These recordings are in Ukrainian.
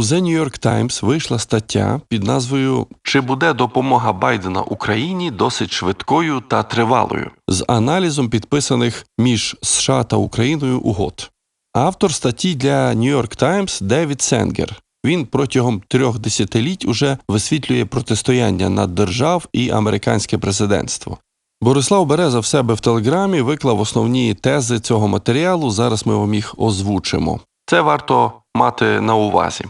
У The New York Times вийшла стаття під назвою Чи буде допомога Байдена Україні досить швидкою та тривалою з аналізом підписаних між США та Україною угод. Автор статті для New York Times Девід Сенгер. Він протягом трьох десятиліть уже висвітлює протистояння наддержав і американське президентство. Борислав Береза в себе в телеграмі виклав основні тези цього матеріалу. Зараз ми вам їх озвучимо. Це варто мати на увазі.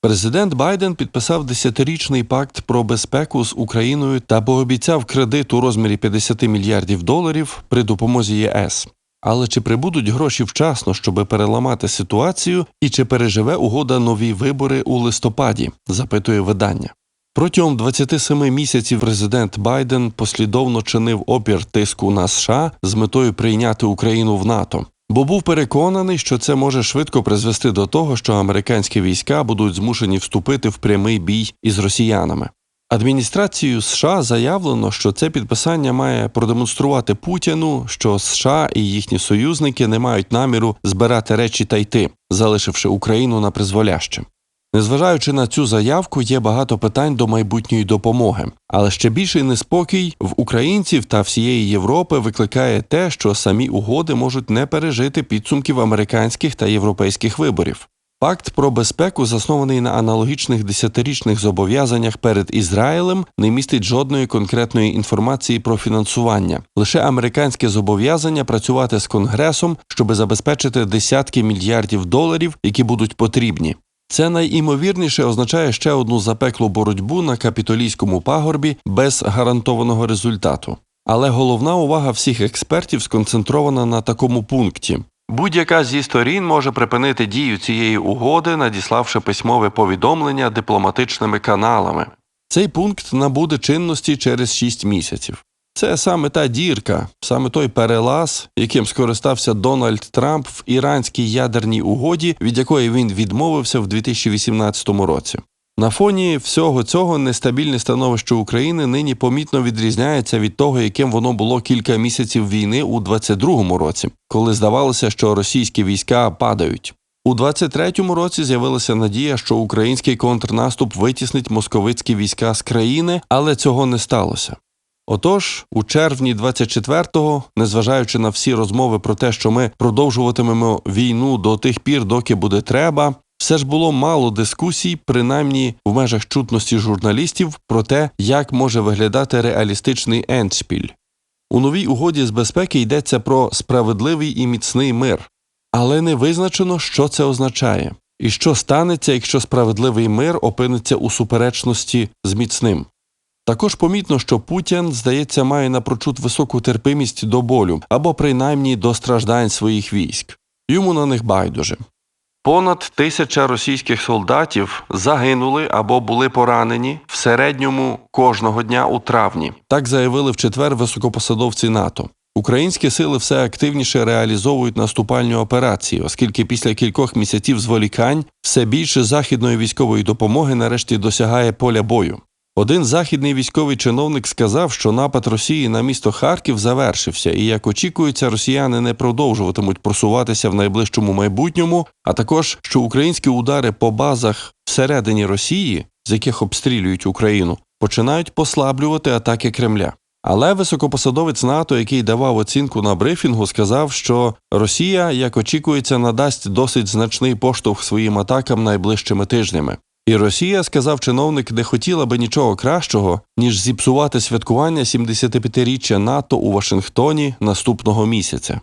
Президент Байден підписав десятирічний пакт про безпеку з Україною та пообіцяв кредит у розмірі 50 мільярдів доларів при допомозі ЄС. Але чи прибудуть гроші вчасно, щоб переламати ситуацію, і чи переживе угода нові вибори у листопаді? запитує видання. Протягом 27 місяців президент Байден послідовно чинив опір тиску на США з метою прийняти Україну в НАТО, бо був переконаний, що це може швидко призвести до того, що американські війська будуть змушені вступити в прямий бій із росіянами. Адміністрацією США заявлено, що це підписання має продемонструвати Путіну, що США і їхні союзники не мають наміру збирати речі та йти, залишивши Україну на призволяще. Незважаючи на цю заявку, є багато питань до майбутньої допомоги, але ще більший неспокій в українців та всієї Європи викликає те, що самі угоди можуть не пережити підсумків американських та європейських виборів. Пакт про безпеку, заснований на аналогічних десятирічних зобов'язаннях перед Ізраїлем, не містить жодної конкретної інформації про фінансування, лише американське зобов'язання працювати з конгресом, щоб забезпечити десятки мільярдів доларів, які будуть потрібні. Це найімовірніше означає ще одну запеклу боротьбу на капітолійському пагорбі без гарантованого результату. Але головна увага всіх експертів сконцентрована на такому пункті. Будь-яка зі сторін може припинити дію цієї угоди, надіславши письмове повідомлення дипломатичними каналами. Цей пункт набуде чинності через 6 місяців. Це саме та дірка, саме той перелаз, яким скористався Дональд Трамп в іранській ядерній угоді, від якої він відмовився в 2018 році. На фоні всього цього нестабільне становище України нині помітно відрізняється від того, яким воно було кілька місяців війни у 22-му році, коли здавалося, що російські війська падають. У 23-му році з'явилася надія, що український контрнаступ витіснить московицькі війська з країни, але цього не сталося. Отож, у червні 24-го, незважаючи на всі розмови про те, що ми продовжуватимемо війну до тих пір, доки буде треба, все ж було мало дискусій, принаймні в межах чутності журналістів, про те, як може виглядати реалістичний ендшпіль. У новій угоді з безпеки йдеться про справедливий і міцний мир, але не визначено, що це означає, і що станеться, якщо справедливий мир опиниться у суперечності з міцним. Також помітно, що Путін, здається, має напрочуд високу терпимість до болю або принаймні до страждань своїх військ. Йому на них байдуже. Понад тисяча російських солдатів загинули або були поранені в середньому кожного дня у травні. Так заявили в четвер високопосадовці НАТО. Українські сили все активніше реалізовують наступальні операції, оскільки після кількох місяців зволікань все більше західної військової допомоги нарешті досягає поля бою. Один західний військовий чиновник сказав, що напад Росії на місто Харків завершився, і як очікується, росіяни не продовжуватимуть просуватися в найближчому майбутньому, а також що українські удари по базах всередині Росії, з яких обстрілюють Україну, починають послаблювати атаки Кремля. Але високопосадовець НАТО, який давав оцінку на брифінгу, сказав, що Росія, як очікується, надасть досить значний поштовх своїм атакам найближчими тижнями. І Росія, сказав чиновник, не хотіла би нічого кращого, ніж зіпсувати святкування 75-річчя НАТО у Вашингтоні наступного місяця.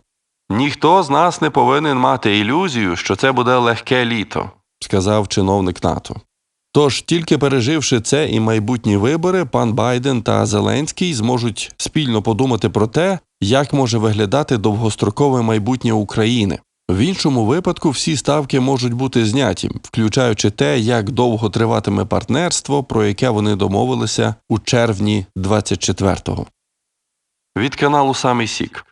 Ніхто з нас не повинен мати ілюзію, що це буде легке літо, сказав чиновник НАТО. Тож, тільки переживши це і майбутні вибори, пан Байден та Зеленський зможуть спільно подумати про те, як може виглядати довгострокове майбутнє України. В іншому випадку всі ставки можуть бути зняті, включаючи те, як довго триватиме партнерство, про яке вони домовилися у червні 24-го. Від каналу Самий Сік.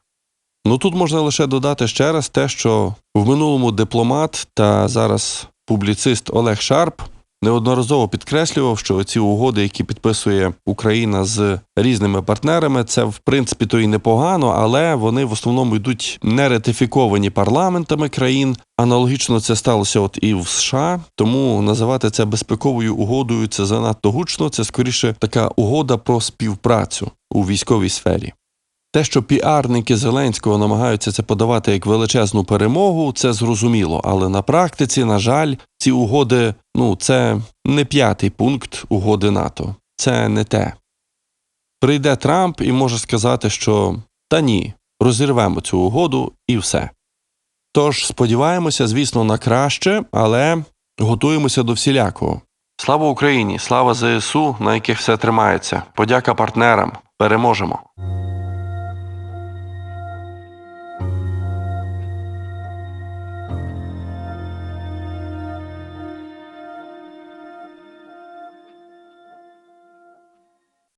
Ну тут можна лише додати ще раз те, що в минулому дипломат та зараз публіцист Олег Шарп неодноразово підкреслював, що ці угоди, які підписує Україна з різними партнерами, це в принципі то і непогано, але вони в основному йдуть не ратифіковані парламентами країн. Аналогічно це сталося от і в США, тому називати це безпековою угодою це занадто гучно. Це скоріше така угода про співпрацю у військовій сфері. Те, що піарники Зеленського намагаються це подавати як величезну перемогу, це зрозуміло. Але на практиці, на жаль, ці угоди ну це не п'ятий пункт угоди НАТО. Це не те. Прийде Трамп і може сказати, що та ні, розірвемо цю угоду і все. Тож сподіваємося, звісно, на краще, але готуємося до всілякого. Слава Україні! Слава ЗСУ, на яких все тримається. Подяка партнерам. Переможемо!